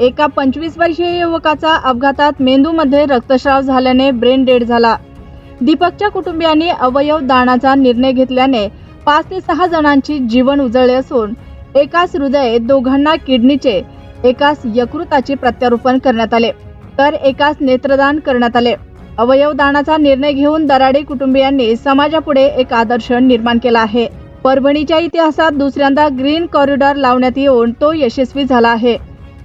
एका पंचवीस वर्षीय युवकाचा अपघातात मेंदूमध्ये रक्तस्राव झाल्याने ब्रेन डेड झाला. दीपकच्या कुटुंबियांनी अवयव दानाचा निर्णय घेतल्याने पाच ते सहा जणांची जीवन उजळले असून एकाच हृदय दोघांना किडनीचे एकास यकृताचे प्रत्यारोपण करण्यात आले. तर एकास नेत्रदान करण्यात आले. अवयव दानाचा निर्णय घेऊन दराडे कुटुंबियांनी समाजापुढे एक आदर्श निर्माण केला आहे. परभणीच्या इतिहासात दुसऱ्यांदा ग्रीन कॉरिडॉर लावण्यात येऊन तो यशस्वी झाला आहे.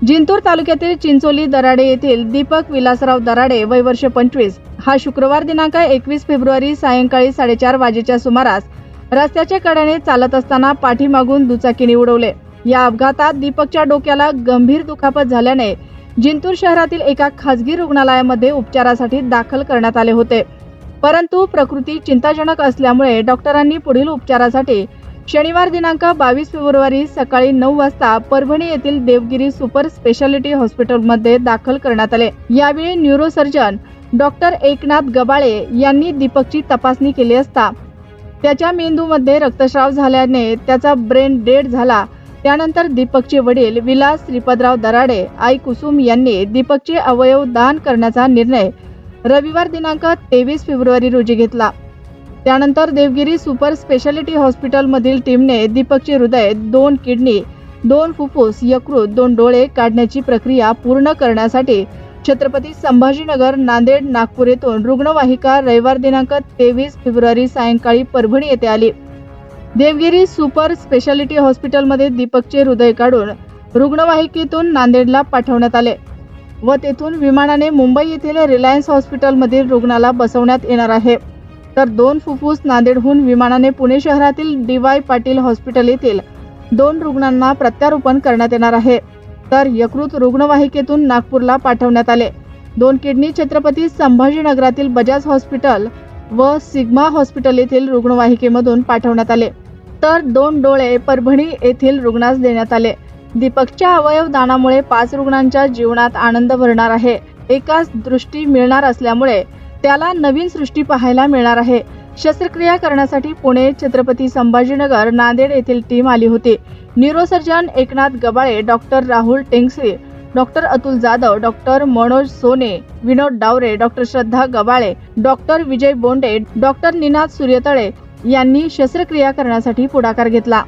जिंतूर तालुक्यातील चिंचोली दराडे येथील दीपक विलासराव दराडे वय वर्ष पंचवीस. हा शुक्रवार दिनांक एकवीस फेब्रुवारी सायंकाळी साडेचार वाजेच्या सुमारास रस्त्याच्या कड्याने चालत असताना पाठीमागून दुचाकीने उडवले. या अपघातात दीपकच्या डोक्याला गंभीर दुखापत झाल्याने जिंतूर शहरातील एका खासगी रुग्णालयामध्ये उपचारासाठी दाखल करण्यात आले होते. परंतु प्रकृती चिंताजनक असल्यामुळे डॉक्टरांनी पुढील उपचारासाठी शनिवार दिनांक बावीस फेब्रुवारी सकाळी नऊ वाजता परभणी येथील देवगिरी सुपर स्पेशालिटी हॉस्पिटलमध्ये दाखल करण्यात आले. यावेळी न्यूरोसर्जन डॉक्टर एकनाथ गबाळे यांनी दीपकची तपासणी केली असता त्याच्या मेंदूमध्ये रक्तस्राव झाल्याने त्याचा ब्रेन डेड झाला. त्यानंतर दीपकचे वडील विलास श्रीपदराव दराडे आई कुसुम यांनी दीपकचे अवयव दान करण्याचा निर्णय रविवार दिनांक तेवीस फेब्रुवारी रोजी घेतला. त्यानंतर देवगिरी सुपर स्पेशालिटी हॉस्पिटलमधील टीमने दीपकचे हृदय दोन किडनी दोन फुफ्फुस यकृत दोन डोळे काढण्याची प्रक्रिया पूर्ण करण्यासाठी छत्रपती संभाजीनगर नांदेड नागपूर येथून रुग्णवाहिका रविवार दिनांक तेवीस फेब्रुवारी सायंकाळी परभणी येथे आली. देवगिरी सुपर स्पेशालिटी हॉस्पिटलमध्ये दीपकचे हृदय काढून रुग्णवाहिकेतून नांदेडला पाठवण्यात आले व तेथून विमानाने मुंबई येथील रिलायन्स हॉस्पिटलमधील रुग्णाला बसवण्यात येणार आहे. तर दोन फुफ्फुस नांदेडहून विमानाने पुणे शहरातील डी वाय पाटील हॉस्पिटल येथील दोन रुग्णांना प्रत्यारोपण करण्यात येणार आहे. तर यकृत रुग्णवाहिकेतून नागपूरला पाठवण्यात आले. दोन किडनी छत्रपती संभाजीनगरातील बजाज हॉस्पिटल व सिग्मा हॉस्पिटल येथील रुग्णवाहिकेमधून पाठवण्यात आले. तर दोन डोळे परभणी येथील रुग्णास देण्यात आले. दीपकच्या अवयव दानामुळे पाच रुग्णांच्या जीवनात आनंद भरणार आहे. एकाच दृष्टी मिळणार असल्यामुळे त्याला नवीन सृष्टी पाहायला मिळणार आहे. शस्त्रक्रिया करण्यासाठी पुणे छत्रपती संभाजीनगर नांदेड येथील टीम आली होती. Neurosurgeon Eknath Gabale doctor Rahul Tengse doctor Atul Jadhav doctor Manoj Sone Vinod Dawre doctor Shraddha Gabale doctor Vijay Bonde doctor Ninad Suryatale यांनी शस्त्रक्रिया करण्यासाठी पुढाकार घेतला.